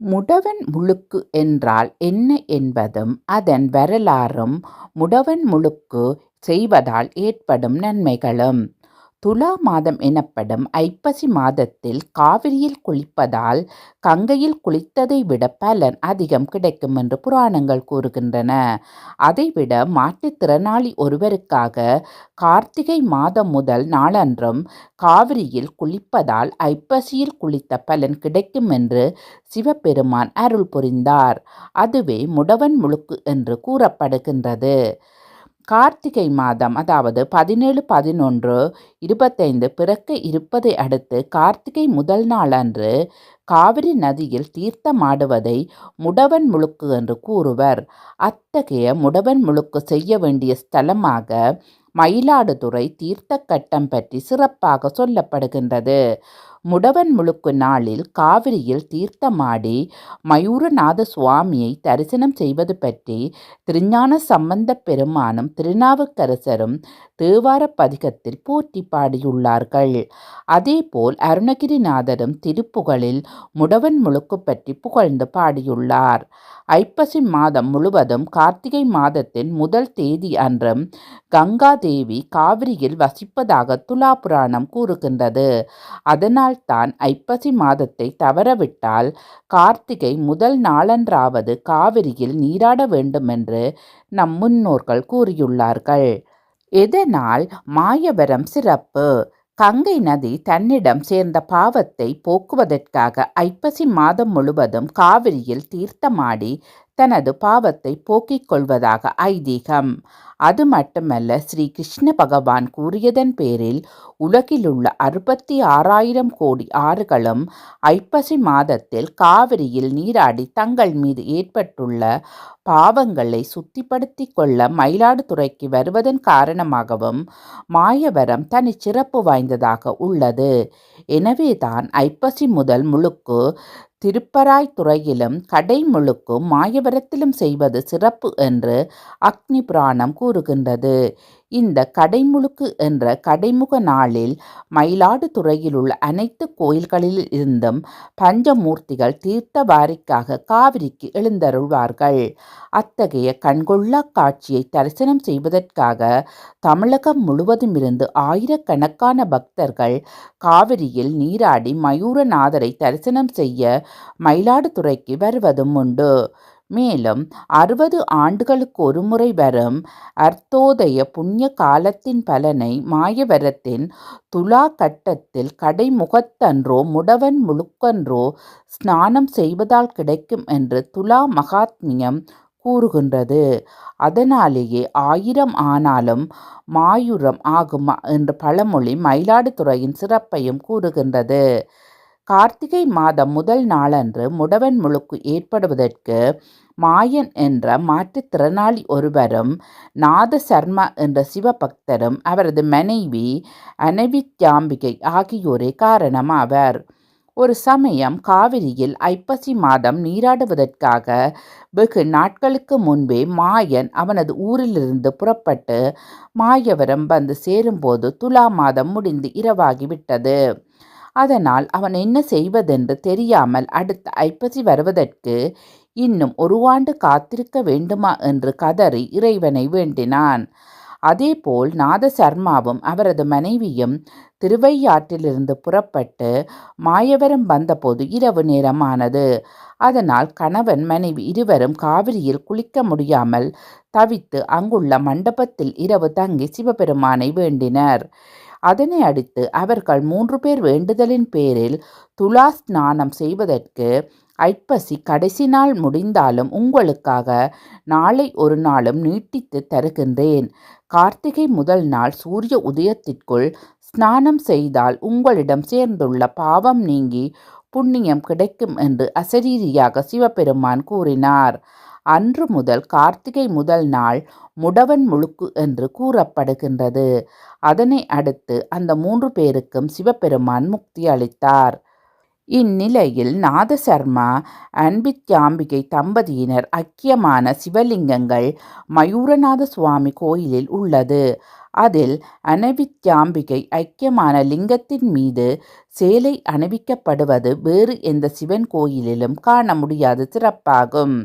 முடவன் முழுக்கு என்றால் என்ன என்பதும் அதன் வரலாறும் முடவன் முழுக்கு செய்வதால் ஏற்படும் நன்மைகளும். துலா மாதம் எனப்படும் ஐப்பசி மாதத்தில் காவிரியில் குளிப்பதால் கங்கையில் குளித்ததை விட பலன் அதிகம் கிடைக்கும் என்று புராணங்கள் கூறுகின்றன. அதைவிட மாற்றுத்திறனாளி ஒருவருக்காக கார்த்திகை மாதம் முதல் நாளன்றும் காவிரியில் குளிப்பதால் ஐப்பசியில் குளித்த பலன் கிடைக்கும் என்று சிவபெருமான் அருள் புரிந்தார். அதுவே முடவன் முழுக்கு என்று கூறப்படுகின்றது. கார்த்திகை மாதம் அதாவது பதினேழு பதினொன்று இருபத்தைந்து பிறக்க இருப்பதை அடுத்து கார்த்திகை முதல் நாள் அன்று காவிரி நதியில் தீர்த்தமாடுவதை முடவன் முழுக்கு என்று கூறுவர். அத்தகைய முடவன் முழுக்கு செய்ய வேண்டிய ஸ்தலமாக மயிலாடுதுறை தீர்த்த கட்டம் பற்றி சிறப்பாக சொல்லப்படுகின்றது. முடவன் முழுக்கு நாளில் காவிரியில் தீர்த்தமாடி மயூரநாத சுவாமியை தரிசனம் செய்வது பற்றி திருஞான சம்பந்த பெருமானும் திருநாவுக்கரசரும் தேவார பதிகத்தில் போற்றி பாடியுள்ளார்கள். அதேபோல் அருணகிரிநாதரும் திருப்புகழில் முடவன் முழுக்கு பற்றி புகழ்ந்து பாடியுள்ளார். ஐப்பசி மாதம் முழுவதும் கார்த்திகை மாதத்தின் முதல் தேதி அன்றும் கங்கா தேவி காவிரியில் வசிப்பதாக துலா புராணம் கூறுகின்றது. அதனால்தான் ஐப்பசி மாதத்தை தவறவிட்டால் கார்த்திகை முதல் நாளன்றாவது காவிரியில் நீராட வேண்டுமென்று நம் முன்னோர்கள் கூறியுள்ளார்கள். எதனால்? மாயவரம் சிறப்பு. கங்கை நதி தன்னிடம் சேர்ந்த பாவத்தை போக்குவதற்காக ஐப்பசி மாதம் முழுவதும் காவிரியில் தீர்த்தமாடி தனது பாவத்தை போக்கிக் கொள்வதாக ஐதீகம். அது மட்டுமல்ல ஸ்ரீ கிருஷ்ண பகவான் கூறியதன் பேரில் உலகிலுள்ள அறுபத்தி ஆறாயிரம் கோடி ஆறுகளும் ஐப்பசி மாதத்தில் காவிரியில் நீராடி தங்கள் மீது ஏற்பட்டுள்ள பாவங்களை சுத்திப்படுத்தி கொள்ள மயிலாடுதுறைக்கு வருவதன் காரணமாகவும் மாயவரம் தனி சிறப்பு வாய்ந்ததாக உள்ளது. எனவேதான் ஐப்பசி முதல் முழுக்கு திருப்பராய்த்துறையிலும் கடைமுழுக்கும் மாயவரத்திலும் செய்வது சிறப்பு என்று அக்னி புராணம் கூறுகின்றது. இந்த கடைமுழுக்கு என்ற கடைமுக நாளில் மயிலாடுதுறையிலுள்ள அனைத்து கோயில்களில் இருந்தும் பஞ்சமூர்த்திகள் தீர்த்தவாரிக்காக காவிரிக்கு எழுந்தருள்வார்கள். அத்தகைய கண்கொள்ளா காட்சியை தரிசனம் செய்வதற்காக தமிழகம் முழுவதுமிருந்து ஆயிரக்கணக்கான பக்தர்கள் காவிரியில் நீராடி மயூரநாதரை தரிசனம் செய்ய மயிலாடுதுறைக்கு வருவதும் உண்டு. மேலும் அறுபது ஆண்டுகளுக்கு ஒருமுறை வரும் அர்த்தோதய புண்ணிய காலத்தின் பலனை மாயவரத்தின் துலா கட்டத்தில் கடைமுகத்தன்றோ முடவன் முழுக்கன்றோ ஸ்நானம் செய்வதால் கிடைக்கும் என்று துலா மகாத்மியம் கூறுகின்றது. அதனாலேயே ஆயிரம் ஆனாலும் மாயுரம் ஆகுமா என்ற பழமொழி மயிலாடுதுறையின் சிறப்பையும் கூறுகின்றது. கார்த்திகை மாதம் முதல் நாளன்று முடவன் முழுக்கு ஏற்படுவதற்கு மாயன் என்ற மாற்றுத்திறனாளி ஒருவரும் நாத சர்மா என்ற சிவபக்தரும் அவரது மனைவி அனவித்யாம்பிகை ஆகியோரே காரணமாவர். ஒரு சமயம் காவிரியில் ஐப்பசி மாதம் நீராடுவதற்காக வெகு நாட்களுக்கு முன்பே மாயன் அவனது ஊரிலிருந்து புறப்பட்டு மாயவரம் வந்து சேரும்போது துலா மாதம் முடிந்து இரவாகிவிட்டது. அதனால் அவன் என்ன செய்வதென்று தெரியாமல் அடுத்த ஐப்பசி வருவதற்கு இன்னும் ஒரு ஆண்டு காத்திருக்க வேண்டுமா என்று கதறி இறைவனை வேண்டினான். அதேபோல் நாதசர்மாவும் அவரது மனைவியும் திருவையாற்றிலிருந்து புறப்பட்டு மாயவரம் வந்தபோது இரவு நேரமானது. அதனால் கணவன் மனைவி இருவரும் காவிரியில் குளிக்க முடியாமல் தவித்து அங்குள்ள மண்டபத்தில் இரவு தங்கி சிவபெருமானை வேண்டினர். அதனை அடுத்து அவர்கள் மூன்று பேர் வேண்டுதலின் பேரில் துலா ஸ்நானம் செய்வதற்கு ஐப்பசி கடைசி நாள் முடிந்தாலும் உங்களுக்காக நாளை ஒரு நாளும் நீட்டித்து தருகின்றேன். கார்த்திகை முதல் நாள் சூரிய உதயத்திற்குள் ஸ்நானம் செய்தால் உங்களிடம் சேர்ந்துள்ள பாவம் நீங்கி புண்ணியம் கிடைக்கும் என்று அசரீரியாக சிவபெருமான் கூறினார். அன்று முதல் கார்த்திகை முதல் நாள் முடவன் முழுக்கு என்று கூறப்படுகின்றது அதனை அடுத்து அந்த மூன்று பேருக்கும் சிவபெருமான் முக்தி அளித்தார் இந்நிலையில் நாதசர்மா அன்பித்யாம்பிகை தம்பதியினர் ஐக்கியமான சிவலிங்கங்கள் மயூரநாத சுவாமி கோயிலில் உள்ளது. அதில் அனவித்யாம்பிகை ஐக்கியமான லிங்கத்தின் மீது சேலை அணிவிக்கப்படுவது வேறு எந்த சிவன் கோயிலிலும் காண முடியாத சிறப்பாகும்.